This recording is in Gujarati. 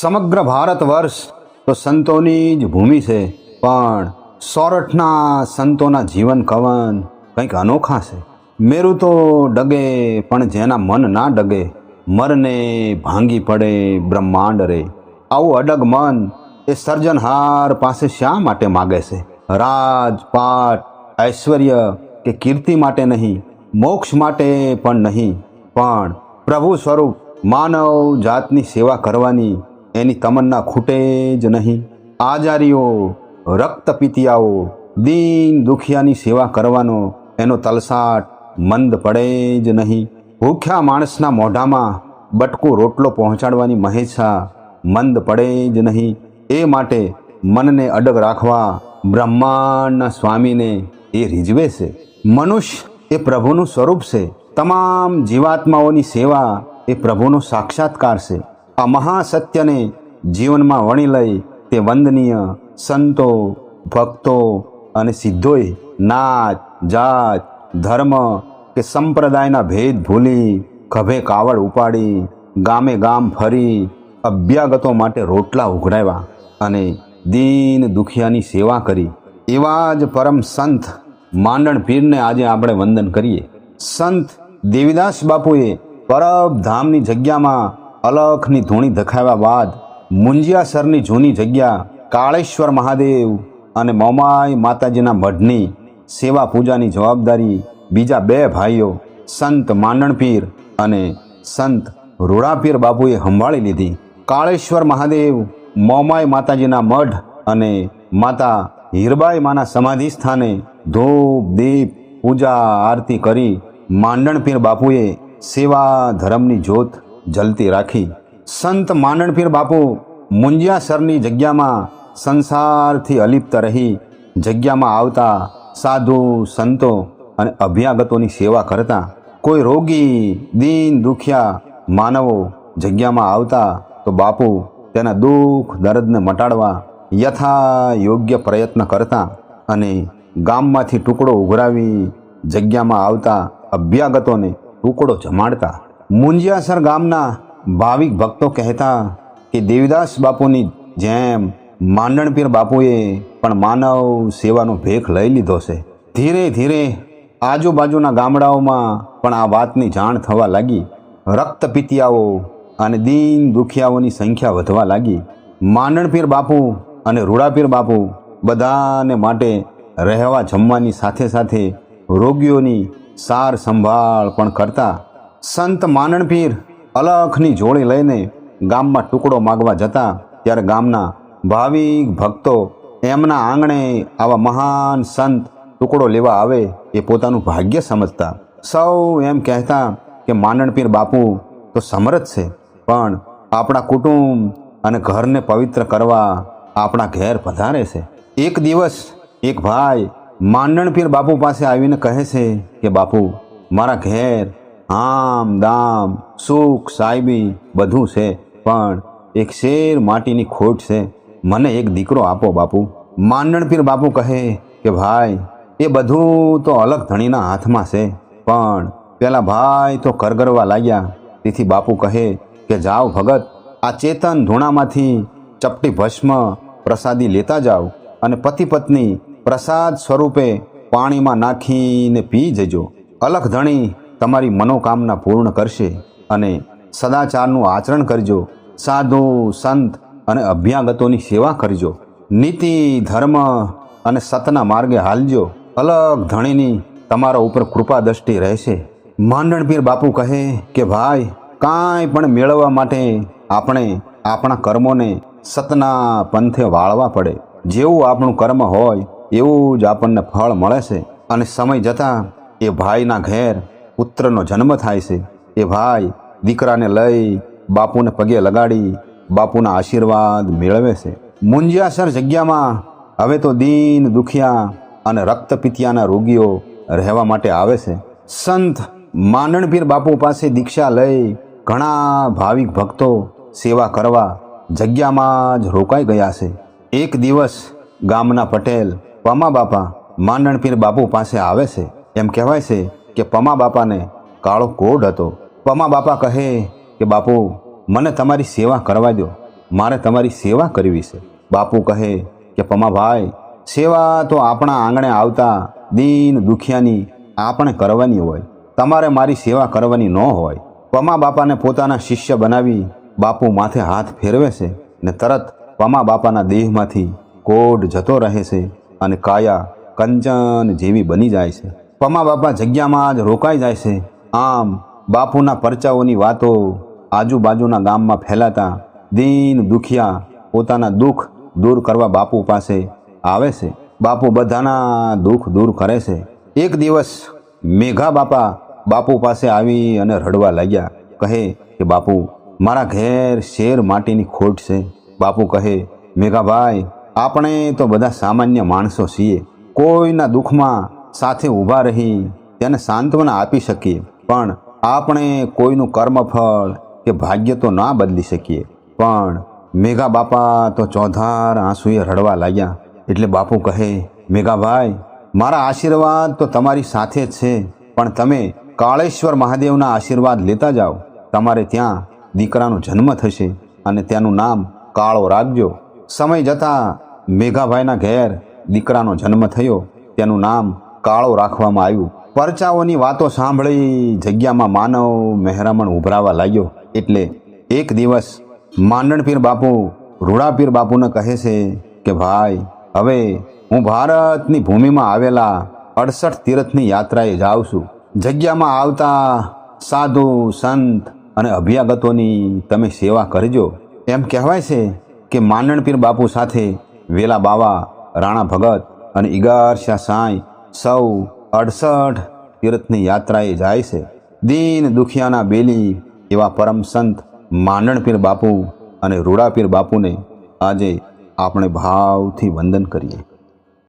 સમગ્ર ભારત વર્ષ તો સંતોની જ ભૂમિ છે. પણ સોરઠના સંતોના જીવન કવન કંઈક અનોખા છે. મેરું તો ડગે, પણ જેના મન ના ડગે, મરને ભાંગી પડે બ્રહ્માંડ રે. આવું અડગ મન એ સર્જનહાર પાસે શા માટે માગે છે? રાજ પાટ ઐશ્વર્ય કે કીર્તિ માટે નહીં, મોક્ષ માટે પણ નહીં. પણ પ્રભુ સ્વરૂપ માનવ જાતની સેવા કરવાની એની તમન્ના ખૂટે જ નહીં. આજારીઓ, રક્તપિતિયાઓ, દીન દુખિયાની સેવા કરવાનો એનો તલસાટ મંદ પડે જ નહીં. ભૂખ્યા માણસના મોઢામાં બટકો રોટલો પહોંચાડવાની મહેચ્છા મંદ પડે જ નહીં. એ માટે મનને અડગ રાખવા બ્રહ્માંડના સ્વામીને એ રીઝવે છે. મનુષ્ય એ પ્રભુનું સ્વરૂપ છે. તમામ જીવાત્માઓની સેવા એ પ્રભુનો સાક્ષાત્કાર છે. આ મહાસત્યને જીવનમાં વણી લઈ તે વંદનીય સંતો, ભક્તો અને સિદ્ધોએ નાચ જાત, ધર્મ કે સંપ્રદાયના ભેદ ભૂલી, ખભે કાવડ ઉપાડી, ગામે ગામ ફરી, અભ્યાગતો માટે રોટલા ઉઘડાવ્યા અને દીન દુખિયાની સેવા કરી. એવા જ પરમ સંત માંડણ પીરને આજે આપણે વંદન કરીએ. સંત દેવીદાસ બાપુએ પરબ ધામની જગ્યામાં અલખની ધૂણી ધખાવ્યા બાદ મુંજિયાસરની જૂની જગ્યા, કાળેશ્વર મહાદેવ અને મોમાઈ માતાજીના મઢની સેવા પૂજાની જવાબદારી બીજા બે ભાઈઓ, સંત માંડણપીર અને સંત રૂડાપીર બાપુએ સંભાળી લીધી. કાળેશ્વર મહાદેવ, મોમાઈ માતાજીના મઢ અને માતા હીરબાઈ માના સમાધિ સ્થાને ધૂપ, દીપ, પૂજા આરતી કરી માંડણપીર બાપુએ સેવા ધર્મની જ્યોત જલતી રાખી. સંત માંડણપીર બાપુ મુંજિયાસરની જગ્યામાં સંસારથી અલિપ્ત રહી. જગ્યામાં આવતા સાધુ, સંતો અને અભ્યાગતોની સેવા કરતા. કોઈ રોગી, દીન દુખિયા, માનવો જગ્યામાં આવતા તો બાપુ તેના દુઃખ, દર્દને મટાડવા યથા યોગ્ય પ્રયત્ન કરતા અને ગામમાંથી ટુકડો ઉઘરાવી જગ્યામાં આવતા અભ્યાગતોને ટુકડો જમાડતા. મુંજિયાસર ગામના ભાવિક ભક્તો કહેતા કે દેવીદાસ બાપુની જેમ માંડણપીર બાપુએ પણ માનવ સેવાનો ભેખ લઈ લીધો છે. ધીરે ધીરે આજુબાજુના ગામડાઓમાં પણ આ વાતની જાણ થવા લાગી. રક્તપિતિયાઓ અને દીન દુખિયાઓની સંખ્યા વધવા લાગી. માંડણપીર બાપુ અને રૂડાપીર બાપુ બધાને માટે રહેવા જમવાની સાથે સાથે રોગીઓની સાર સંભાળ પણ કરતા સંત માંડણપીર અલખની જોડી લઈને ગામમાં ટુકડો માગવા જતા ત્યારે ગામના ભાવિક ભક્તો એમના આંગણે આવા મહાન સંત ટુકડો લેવા આવે એ પોતાનું ભાગ્ય સમજતા. સૌ એમ કહેતા કે માંડણપીર બાપુ તો સમરજ છે, પણ આપણા કુટુંબ અને ઘરને પવિત્ર કરવા આપણા ઘેર પધારે છે. એક દિવસ એક ભાઈ માંડણપીર બાપુ પાસે આવીને કહે છે કે, બાપુ, મારા ઘેર આમ, દામ, સુખ સાહેબી બધું છે, પણ એક શેર માટીની ખોટ છે. મને એક દીકરો આપો, બાપુ. માંડણપીર બાપુ કહે કે, ભાઈ, એ બધું તો અલગ ધણીના હાથમાં છે, પણ પેલા ભાઈ તો કરગરવા લાગ્યા. તેથી બાપુ કહે કે, જાઓ ભગત, આ ચેતન ધૂણામાંથી ચપટી ભસ્મ પ્રસાદી લેતા જાઓ અને પતિ પત્ની પ્રસાદ સ્વરૂપે પાણીમાં નાખીને પી જજો. અલખ ધણી તમારી મનોકામના પૂર્ણ કરશે અને સદાચારનું આચરણ કરજો. સાધુ, સંત અને અભ્યાગતોની સેવા કરજો. નીતિ, ધર્મ અને સતના માર્ગે હાલજો. અલગ ધણીની તમારા ઉપર કૃપા દ્રષ્ટિ રહેશે. માંડણપીર બાપુ કહે કે, ભાઈ, કાંઈ પણ મેળવવા માટે આપણે આપણા કર્મોને સતના પંથે વાળવા પડે. જેવું આપણું કર્મ હોય, એવું જ આપણને ફળ મળે છે. અને સમય જતાં એ ભાઈના ઘેર પુત્રનો જન્મ થાય છે. એ ભાઈ દીકરાને લઈ બાપુને પગે લગાડી બાપુના આશીર્વાદ મેળવે છે. મુંજિયાસર જગ્યામાં હવે તો દીન દુખિયા અને રક્તપિતિયાના રોગીઓ રહેવા માટે આવે છે. સંત માંડણપીર બાપુ પાસે દીક્ષા લઈ ઘણા ભાવિક ભક્તો સેવા કરવા જગ્યામાં જ રોકાઈ ગયા છે. એક દિવસ ગામના પટેલ પમા બાપા માંડણપીર બાપુ પાસે આવે છે. એમ કહેવાય છે કે પમા બાપાને કાળો કોડ હતો. પમા બાપા કહે કે, બાપુ, મને તમારી સેવા કરવા દો મારે તમારી સેવા કરવી છે. બાપુ કહે કે પમાભાઈ સેવા તો આપણા આંગણે આવતા દીન દુખિયાની આપણે કરવાની હોય. તમારે મારી સેવા કરવાની ન હોય. પમા બાપાને પોતાના શિષ્ય બનાવી બાપુ માથે હાથ ફેરવે છે ને તરત પમા બાપાના દેહમાંથી કોડ જતો રહે છે અને કાયા કંચન જેવી બની જાય છે. પમા બાપા જગ્યામાં જ રોકાઈ જાય છે. આમ બાપુના પરચાઓની વાતો આજુબાજુના ગામમાં ફેલાતા દીન દુખિયા પોતાના દુઃખ દૂર કરવા બાપુ પાસે આવે છે. બાપુ બધાના દુઃખ દૂર કરે છે. એક દિવસ મેઘા બાપા બાપુ પાસે આવી અને રડવા લાગ્યા. કહે કે, બાપુ, મારા ઘેર શેર માટીની ખોટ છે. બાપુ કહે, મેઘાભાઈ, આપણે તો બધા સામાન્ય માણસો છીએ. કોઈના દુઃખમાં સાથે ઊભા રહી તેને સાંત્વના આપી શકીએ. પણ આપણે કોઈનું કર્મફળ કે ભાગ્ય તો ના બદલી શકીએ. પણ મેઘા બાપા તો ચોધાર આંસુએ રડવા લાગ્યા. એટલે બાપુ કહે, મેઘાભાઈ, મારા આશીર્વાદ તો તમારી સાથે છે. પણ તમે કાળેશ્વર મહાદેવના આશીર્વાદ લેતા જાઓ. તમારે ત્યાં દીકરાનો જન્મ થશે અને તેનું નામ કાળો રાખજો. સમય જતાં મેઘાભાઈના ઘેર દીકરાનો જન્મ થયો. તેનું નામ કાળો રાખવામાં આવ્યું. પરચાઓની વાતો સાંભળી જગ્યામાં માનવ મહેરામણ ઉભરાવા લાગ્યો. એટલે એક દિવસ માંડણપીર બાપુ રૂડાપીર બાપુને કહે છે કે, ભાઈ, હવે હું ભારતની ભૂમિમાં આવેલા અડસઠ તીર્થની યાત્રાએ જાઉં છું. જગ્યામાં આવતા સાધુ, સંત અને અભ્યાગતોની તમે સેવા કરજો. એમ કહેવાય છે કે માંડણપીર બાપુ સાથે વેલા બાવા, રાણા ભગત અને ઈગારશા સાંઈ સૌ અડસઠ તીર્થની યાત્રાએ જાય છે. દીન દુખિયાના બેલી એવા પરમ સંત માંડણપીર બાપુ અને રૂડાપીર બાપુને આજે આપણે ભાવથી વંદન કરીએ.